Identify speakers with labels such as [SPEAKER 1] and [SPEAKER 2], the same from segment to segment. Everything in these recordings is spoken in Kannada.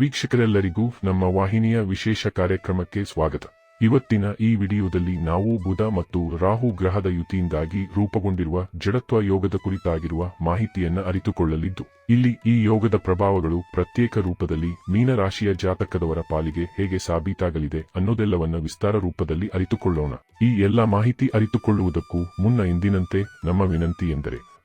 [SPEAKER 1] ವೀಕ್ಷಕರೆಲ್ಲರಿಗೂ ನಮ್ಮ ವಾಹಿನಿಯ ವಿಶೇಷ ಕಾರ್ಯಕ್ರಮಕ್ಕೆ ಸ್ವಾಗತ. ಇವತ್ತಿನ ಈ ವಿಡಿಯೋದಲ್ಲಿ ನಾವು ಬುಧ ಮತ್ತು ರಾಹು ಗ್ರಹದ ಯುತಿಯಿಂದಾಗಿ ರೂಪುಗೊಂಡಿರುವ ಜಡತ್ವ ಯೋಗದ ಕುರಿತಾಗಿರುವ ಮಾಹಿತಿಯನ್ನು ಅರಿತುಕೊಳ್ಳಲಿದ್ದು, ಇಲ್ಲಿ ಈ ಯೋಗದ ಪ್ರಭಾವಗಳು ಪ್ರತ್ಯೇಕ ರೂಪದಲ್ಲಿ ಮೀನರಾಶಿಯ ಜಾತಕದವರ ಪಾಲಿಗೆ ಹೇಗೆ ಸಾಬೀತಾಗಲಿದೆ ಅನ್ನೋದೆಲ್ಲವನ್ನ ವಿಸ್ತಾರ ರೂಪದಲ್ಲಿ ಅರಿತುಕೊಳ್ಳೋಣ. ಈ ಎಲ್ಲ ಮಾಹಿತಿ ಅರಿತುಕೊಳ್ಳುವುದಕ್ಕೂ ಮುನ್ನ ಎಂದಿನಂತೆ ನಮ್ಮ ವಿನಂತಿ ಎಂದರೆ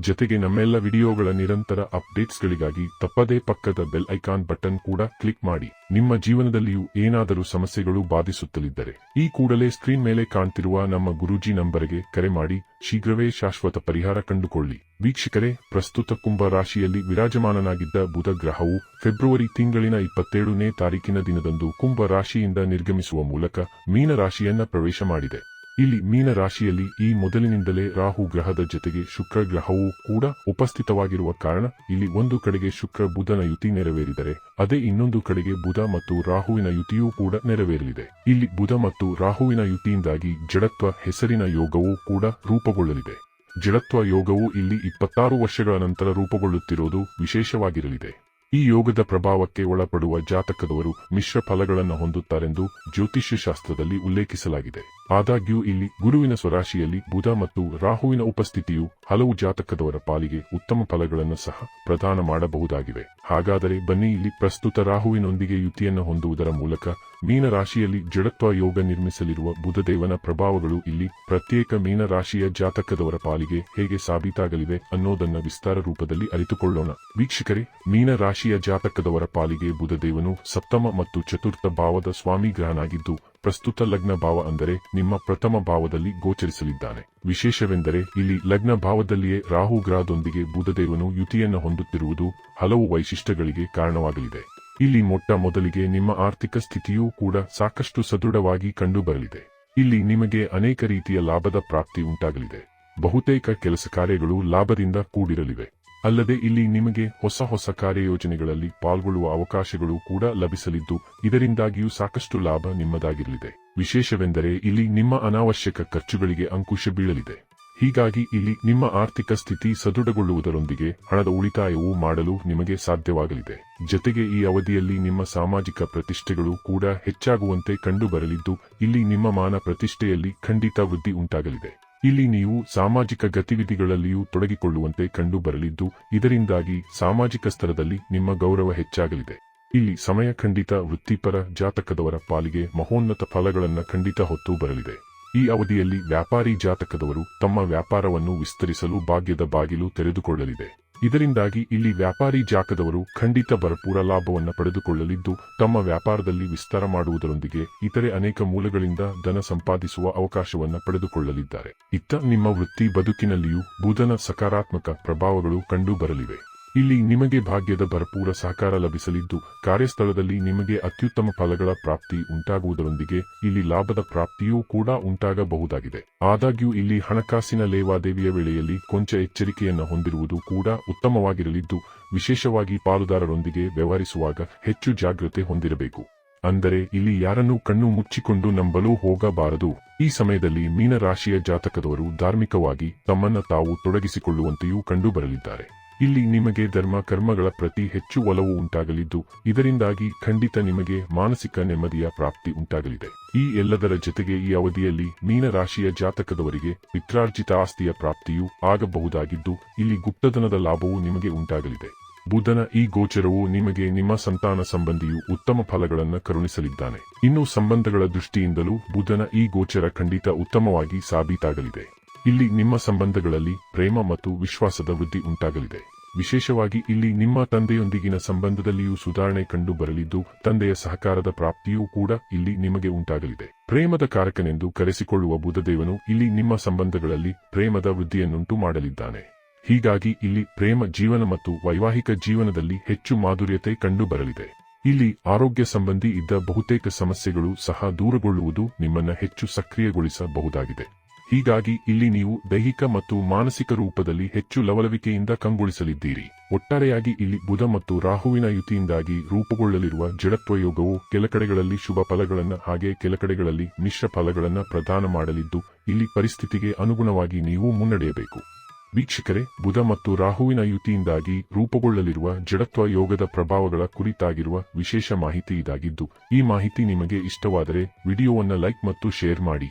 [SPEAKER 1] ಜೊತೆಗೆ ನಮ್ಮೆಲ್ಲ ವಿಡಿಯೋಗಳ ನಿರಂತರ ಅಪ್ಡೇಟ್ಸ್ಗಳಿಗಾಗಿ ತಪ್ಪದೇ ಪಕ್ಕದ ಬೆಲ್ ಐಕಾನ್ ಬಟನ್ ಕೂಡ ಕ್ಲಿಕ್ ಮಾಡಿ. ನಿಮ್ಮ ಜೀವನದಲ್ಲಿಯೂ ಏನಾದರೂ ಸಮಸ್ಯೆಗಳು ಬಾಧಿಸುತ್ತಲಿದ್ದರೆ ಈ ಕೂಡಲೇ ಸ್ಕ್ರೀನ್ ಮೇಲೆ ಕಾಣ್ತಿರುವ ನಮ್ಮ ಗುರೂಜಿ ನಂಬರ್ಗೆ ಕರೆ ಮಾಡಿ. ಶೀಘ್ರವೇ ಶಾಶ್ವತ ಪರಿಹಾರ ಕಂಡುಕೊಳ್ಳಿ. ವೀಕ್ಷಕರೇ, ಪ್ರಸ್ತುತ ಕುಂಭ ರಾಶಿಯಲ್ಲಿ ವಿರಾಜಮಾನನಾಗಿದ್ದ ಬುಧ ಗ್ರಹವು ಫೆಬ್ರವರಿ ತಿಂಗಳಿನ ಇಪ್ಪತ್ತೇಳನೇ ತಾರೀಕಿನ ದಿನದಂದು ಕುಂಭ ರಾಶಿಯಿಂದ ನಿರ್ಗಮಿಸುವ ಮೂಲಕ ಮೀನ ರಾಶಿಯನ್ನ ಪ್ರವೇಶ ಮಾಡಿದೆ. ಇಲ್ಲಿ ಮೀನ ರಾಶಿಯಲ್ಲಿ ಈ ಮೊದಲಿನಿಂದಲೇ ರಾಹು ಗ್ರಹದ ಜೊತೆಗೆ ಶುಕ್ರ ಗ್ರಹವೂ ಕೂಡ ಉಪಸ್ಥಿತವಾಗಿರುವ ಕಾರಣ ಇಲ್ಲಿ ಒಂದು ಕಡೆಗೆ ಶುಕ್ರ ಬುಧನ ಯುತಿ ನೆರವೇರಿದರೆ, ಅದೇ ಇನ್ನೊಂದು ಕಡೆಗೆ ಬುಧ ಮತ್ತು ರಾಹುವಿನ ಯುತಿಯೂ ಕೂಡ ನೆರವೇರಲಿದೆ. ಇಲ್ಲಿ ಬುಧ ಮತ್ತು ರಾಹುವಿನ ಯುತಿಯಿಂದಾಗಿ ಜಡತ್ವ ಹೆಸರಿನ ಯೋಗವೂ ಕೂಡ ರೂಪುಗೊಳ್ಳಲಿದೆ. ಜಡತ್ವ ಯೋಗವು ಇಲ್ಲಿ ಇಪ್ಪತ್ತಾರು ವರ್ಷಗಳ ನಂತರ ರೂಪುಗೊಳ್ಳುತ್ತಿರುವುದು ವಿಶೇಷವಾಗಿರಲಿದೆ. ಈ ಯೋಗದ ಪ್ರಭಾವಕ್ಕೆ ಒಳಪಡುವ ಜಾತಕದವರು ಮಿಶ್ರ ಫಲಗಳನ್ನು ಹೊಂದುತ್ತಾರೆಂದು ಜ್ಯೋತಿಷ್ಯ ಶಾಸ್ತ್ರದಲ್ಲಿ ಉಲ್ಲೇಖಿಸಲಾಗಿದೆ. ಆದಾಗ್ಯೂ ಇಲ್ಲಿ ಗುರುವಿನ ಸ್ವರಾಶಿಯಲ್ಲಿ ಬುಧ ಮತ್ತು ರಾಹುವಿನ ಉಪಸ್ಥಿತಿಯು ಹಲವು ಜಾತಕದವರ ಪಾಲಿಗೆ ಉತ್ತಮ ಫಲಗಳನ್ನು ಸಹ ಪ್ರದಾನ ಮಾಡಬಹುದಾಗಿವೆ. ಹಾಗಾದರೆ ಬನ್ನಿ ಇಲ್ಲಿ ಪ್ರಸ್ತುತ ರಾಹುವಿನೊಂದಿಗೆ ಯುತಿಯನ್ನು ಹೊಂದುವುದರ ಮೂಲಕ ಮೀನ ರಾಶಿಯಲ್ಲಿ ಜಡತ್ವ ಯೋಗ ನಿರ್ಮಿಸಲಿರುವ ಬುಧದೇವನ ಪ್ರಭಾವಗಳು ಇಲ್ಲಿ ಪ್ರತ್ಯೇಕ ಮೀನ ರಾಶಿಯ ಜಾತಕದವರ ಪಾಲಿಗೆ ಹೇಗೆ ಸಾಬೀತಾಗಲಿವೆ ಅನ್ನೋದನ್ನ ವಿಸ್ತಾರ ರೂಪದಲ್ಲಿ ಅರಿತುಕೊಳ್ಳೋಣ. ವೀಕ್ಷಕರೇ ಮೀನ ರಾಶಿಯ ಜಾತಕದವರ ಪಾಲಿಗೆ ಬುಧದೇವನು ಸಪ್ತಮ ಮತ್ತು ಚತುರ್ಥ ಭಾವದ ಸ್ವಾಮಿ ಗ್ರಹನಾಗಿದ್ದು ಪ್ರಸ್ತುತ ಲಗ್ನ ಭಾವ ಅಂದರೆ ನಿಮ್ಮ ಪ್ರಥಮ ಭಾವದಲ್ಲಿ ಗೋಚರಿಸಲಿದ್ದಾನೆ. ವಿಶೇಷವೆಂದರೆ ಇಲ್ಲಿ ಲಗ್ನ ಭಾವದಲ್ಲಿಯೇ ರಾಹು ಗ್ರಹದೊಂದಿಗೆ ಬುಧದೇವನು ಯುತಿಯನ್ನು ಹೊಂದುತ್ತಿರುವುದು ಹಲವು ವೈಶಿಷ್ಟ್ಯಗಳಿಗೆ ಕಾರಣವಾಗಲಿದೆ. ಇಲ್ಲಿ ಮೊಟ್ಟ ಮೊದಲಿಗೆ ನಿಮ್ಮ ಆರ್ಥಿಕ ಸ್ಥಿತಿಯೂ ಕೂಡ ಸಾಕಷ್ಟು ಸದೃಢವಾಗಿ ಕಂಡುಬರಲಿದೆ. ಇಲ್ಲಿ ನಿಮಗೆ ಅನೇಕ ರೀತಿಯ ಲಾಭದ ಪ್ರಾಪ್ತಿ ಉಂಟಾಗಲಿದೆ. ಬಹುತೇಕ ಕೆಲಸ ಕಾರ್ಯಗಳು ಲಾಭದಿಂದ ಕೂಡಿರಲಿವೆ. ಅಲ್ಲದೆ ಇಲ್ಲಿ ನಿಮಗೆ ಹೊಸ ಹೊಸ ಕಾರ್ಯಯೋಜನೆಗಳಲ್ಲಿ ಪಾಲ್ಗೊಳ್ಳುವ ಅವಕಾಶಗಳು ಕೂಡ ಲಭಿಸಲಿದ್ದು, ಇದರಿಂದಾಗಿಯೂ ಸಾಕಷ್ಟು ಲಾಭ ನಿಮ್ಮದಾಗಿರಲಿದೆ. ವಿಶೇಷವೆಂದರೆ ಇಲ್ಲಿ ನಿಮ್ಮ ಅನಾವಶ್ಯಕ ಖರ್ಚುಗಳಿಗೆ ಅಂಕುಶ ಬೀಳಲಿದೆ. ಹೀಗಾಗಿ ಇಲ್ಲಿ ನಿಮ್ಮ ಆರ್ಥಿಕ ಸ್ಥಿತಿ ಸದೃಢಗೊಳ್ಳುವುದರೊಂದಿಗೆ ಹಣದ ಉಳಿತಾಯವೂ ಮಾಡಲು ನಿಮಗೆ ಸಾಧ್ಯವಾಗಲಿದೆ. ಜೊತೆಗೆ ಈ ಅವಧಿಯಲ್ಲಿ ನಿಮ್ಮ ಸಾಮಾಜಿಕ ಪ್ರತಿಷ್ಠೆಗಳು ಕೂಡ ಹೆಚ್ಚಾಗುವಂತೆ ಕಂಡುಬರಲಿದ್ದು, ಇಲ್ಲಿ ನಿಮ್ಮ ಮಾನ ಪ್ರತಿಷ್ಠೆಯಲ್ಲಿ ಖಂಡಿತ ವೃದ್ಧಿ ಉಂಟಾಗಲಿದೆ. ಇಲ್ಲಿ ನೀವು ಸಾಮಾಜಿಕ ಗತಿವಿಧಿಗಳಲ್ಲಿಯೂ ತೊಡಗಿಕೊಳ್ಳುವಂತೆ ಕಂಡುಬರಲಿದ್ದು, ಇದರಿಂದಾಗಿ ಸಾಮಾಜಿಕ ಸ್ತರದಲ್ಲಿ ನಿಮ್ಮ ಗೌರವ ಹೆಚ್ಚಾಗಲಿದೆ. ಇಲ್ಲಿ ಸಮಯ ಖಂಡಿತ ವೃತ್ತಿಪರ ಜಾತಕದವರ ಪಾಲಿಗೆ ಮಹೋನ್ನತ ಫಲಗಳನ್ನು ಖಂಡಿತ ಹೊತ್ತು ಬರಲಿದೆ. ಈ ಅವಧಿಯಲ್ಲಿ ವ್ಯಾಪಾರಿ ಜಾತಕದವರು ತಮ್ಮ ವ್ಯಾಪಾರವನ್ನು ವಿಸ್ತರಿಸಲು ಭಾಗ್ಯದ ಬಾಗಿಲು ತೆರೆದುಕೊಳ್ಳಲಿದೆ. ಇದರಿಂದಾಗಿ ಇಲ್ಲಿ ವ್ಯಾಪಾರಿ ಜಾಕದವರು ಖಂಡಿತ ಭರಪೂರ ಲಾಭವನ್ನು ಪಡೆದುಕೊಳ್ಳಲಿದ್ದು, ತಮ್ಮ ವ್ಯಾಪಾರದಲ್ಲಿ ವಿಸ್ತಾರ ಮಾಡುವುದರೊಂದಿಗೆ ಇತರೆ ಅನೇಕ ಮೂಲಗಳಿಂದ ಧನ ಸಂಪಾದಿಸುವ ಅವಕಾಶವನ್ನು ಪಡೆದುಕೊಳ್ಳಲಿದ್ದಾರೆ. ಇತ್ತ ನಿಮ್ಮ ವೃತ್ತಿ ಬದುಕಿನಲ್ಲಿಯೂ ಬುಧನ ಸಕಾರಾತ್ಮಕ ಪ್ರಭಾವಗಳು ಕಂಡುಬರಲಿವೆ. ಇಲ್ಲಿ ನಿಮಗೆ ಭಾಗ್ಯದ ಭರಪೂರ ಸಹಕಾರ ಲಭಿಸಲಿದ್ದು, ಕಾರ್ಯಸ್ಥಳದಲ್ಲಿ ನಿಮಗೆ ಅತ್ಯುತ್ತಮ ಫಲಗಳ ಪ್ರಾಪ್ತಿ ಉಂಟಾಗುವುದರೊಂದಿಗೆ ಇಲ್ಲಿ ಲಾಭದ ಪ್ರಾಪ್ತಿಯೂ ಕೂಡ ಉಂಟಾಗಬಹುದಾಗಿದೆ. ಆದಾಗ್ಯೂ ಇಲ್ಲಿ ಹಣಕಾಸಿನ ಲೇವಾದೇವಿಯ ವೇಳೆಯಲ್ಲಿ ಕೊಂಚ ಎಚ್ಚರಿಕೆಯನ್ನು ಹೊಂದಿರುವುದು ಕೂಡ ಉತ್ತಮವಾಗಿರಲಿದ್ದು, ವಿಶೇಷವಾಗಿ ಪಾಲುದಾರರೊಂದಿಗೆ ವ್ಯವಹರಿಸುವಾಗ ಹೆಚ್ಚು ಜಾಗೃತೆ ಹೊಂದಿರಬೇಕು. ಅಂದರೆ ಇಲ್ಲಿ ಯಾರನ್ನು ಕಣ್ಣು ಮುಚ್ಚಿಕೊಂಡು ನಂಬಲು ಹೋಗಬಾರದು. ಈ ಸಮಯದಲ್ಲಿ ಮೀನರಾಶಿಯ ಜಾತಕದವರು ಧಾರ್ಮಿಕವಾಗಿ ತಮ್ಮನ್ನ ತಾವು ತೊಡಗಿಸಿಕೊಳ್ಳುವಂತೆಯೂ ಕಂಡುಬರಲಿದ್ದಾರೆ. ಇಲ್ಲಿ ನಿಮಗೆ ಧರ್ಮ ಕರ್ಮಗಳ ಪ್ರತಿ ಹೆಚ್ಚು ಒಲವು ಉಂಟಾಗಲಿದ್ದು, ಇದರಿಂದಾಗಿ ಖಂಡಿತ ನಿಮಗೆ ಮಾನಸಿಕ ನೆಮ್ಮದಿಯ ಪ್ರಾಪ್ತಿ ಉಂಟಾಗಲಿದೆ. ಈ ಎಲ್ಲದರ ಜೊತೆಗೆ ಈ ಅವಧಿಯಲ್ಲಿ ಮೀನರಾಶಿಯ ಜಾತಕದವರಿಗೆ ಪಿತ್ರಾರ್ಜಿತ ಆಸ್ತಿಯ ಪ್ರಾಪ್ತಿಯೂ ಆಗಬಹುದಾಗಿದ್ದು, ಇಲ್ಲಿ ಗುಪ್ತಧನದ ಲಾಭವೂ ನಿಮಗೆ ಉಂಟಾಗಲಿದೆ. ಬುಧನ ಈ ಗೋಚರವು ನಿಮಗೆ ನಿಮ್ಮ ಸಂತಾನ ಸಂಬಂಧಿಯು ಉತ್ತಮ ಫಲಗಳನ್ನು ಕರುಣಿಸಲಿದ್ದಾನೆ. ಇನ್ನು ಸಂಬಂಧಗಳ ದೃಷ್ಟಿಯಿಂದಲೂ ಬುಧನ ಈ ಗೋಚರ ಖಂಡಿತ ಉತ್ತಮವಾಗಿ ಸಾಬೀತಾಗಲಿದೆ. ಇಲ್ಲಿ ನಿಮ್ಮ ಸಂಬಂಧಗಳಲ್ಲಿ ಪ್ರೇಮ ಮತ್ತು ವಿಶ್ವಾಸದ ವೃದ್ಧಿ ಉಂಟಾಗಲಿದೆ. ವಿಶೇಷವಾಗಿ ಇಲ್ಲಿ ನಿಮ್ಮ ತಂದೆಯೊಂದಿಗಿನ ಸಂಬಂಧದಲ್ಲಿಯೂ ಸುಧಾರಣೆ ಕಂಡು ಬರಲಿದ್ದು, ತಂದೆಯ ಸಹಕಾರದ ಪ್ರಾಪ್ತಿಯೂ ಕೂಡ ಇಲ್ಲಿ ನಿಮಗೆ ಉಂಟಾಗಲಿದೆ. ಪ್ರೇಮದ ಕಾರಕನೆಂದು ಕರೆಸಿಕೊಳ್ಳುವ ಬುಧದೇವನು ಇಲ್ಲಿ ನಿಮ್ಮ ಸಂಬಂಧಗಳಲ್ಲಿ ಪ್ರೇಮದ ವೃದ್ಧಿಯನ್ನುಂಟು ಮಾಡಲಿದ್ದಾನೆ. ಹೀಗಾಗಿ ಇಲ್ಲಿ ಪ್ರೇಮ ಜೀವನ ಮತ್ತು ವೈವಾಹಿಕ ಜೀವನದಲ್ಲಿ ಹೆಚ್ಚು ಮಾಧುರ್ಯತೆ ಕಂಡುಬರಲಿದೆ ಇಲ್ಲಿ ಆರೋಗ್ಯ ಸಂಬಂಧಿ ಇದ್ದ ಬಹುತೇಕ ಸಮಸ್ಯೆಗಳು ಸಹ ದೂರಗೊಳ್ಳುವುದು ನಿಮ್ಮನ್ನ ಹೆಚ್ಚು ಸಕ್ರಿಯಗೊಳಿಸಬಹುದಾಗಿದೆ. ಹೀಗಾಗಿ ಇಲ್ಲಿ ನೀವು ದೈಹಿಕ ಮತ್ತು ಮಾನಸಿಕ ರೂಪದಲ್ಲಿ ಹೆಚ್ಚು ಲವಲವಿಕೆಯಿಂದ ಕಂಗೊಳಿಸಲಿದ್ದೀರಿ. ಒಟ್ಟಾರೆಯಾಗಿ ಇಲ್ಲಿ ಬುಧ ಮತ್ತು ರಾಹುವಿನ ಯುತಿಯಿಂದಾಗಿ ರೂಪುಗೊಳ್ಳಲಿರುವ ಜಡತ್ವ ಯೋಗವು ಕೆಲಕಡೆಗಳಲ್ಲಿ ಶುಭ ಫಲಗಳನ್ನ ಹಾಗೆ ಕೆಲಕಡೆಗಳಲ್ಲಿ ಮಿಶ್ರ ಫಲಗಳನ್ನು ಪ್ರದಾನ ಮಾಡಲಿದ್ದು, ಇಲ್ಲಿ ಪರಿಸ್ಥಿತಿಗೆ ಅನುಗುಣವಾಗಿ ನೀವು ಮುನ್ನಡೆಯಬೇಕು. ವೀಕ್ಷಕರೇ, ಬುಧ ಮತ್ತು ರಾಹುವಿನ ಯುತಿಯಿಂದಾಗಿ ರೂಪುಗೊಳ್ಳಲಿರುವ ಜಡತ್ವ ಯೋಗದ ಪ್ರಭಾವಗಳ ಕುರಿತಾಗಿರುವ ವಿಶೇಷ ಮಾಹಿತಿ ಇದಾಗಿದ್ದು, ಈ ಮಾಹಿತಿ ನಿಮಗೆ ಇಷ್ಟವಾದರೆ ವಿಡಿಯೋವನ್ನು ಲೈಕ್ ಮತ್ತು ಶೇರ್ ಮಾಡಿ.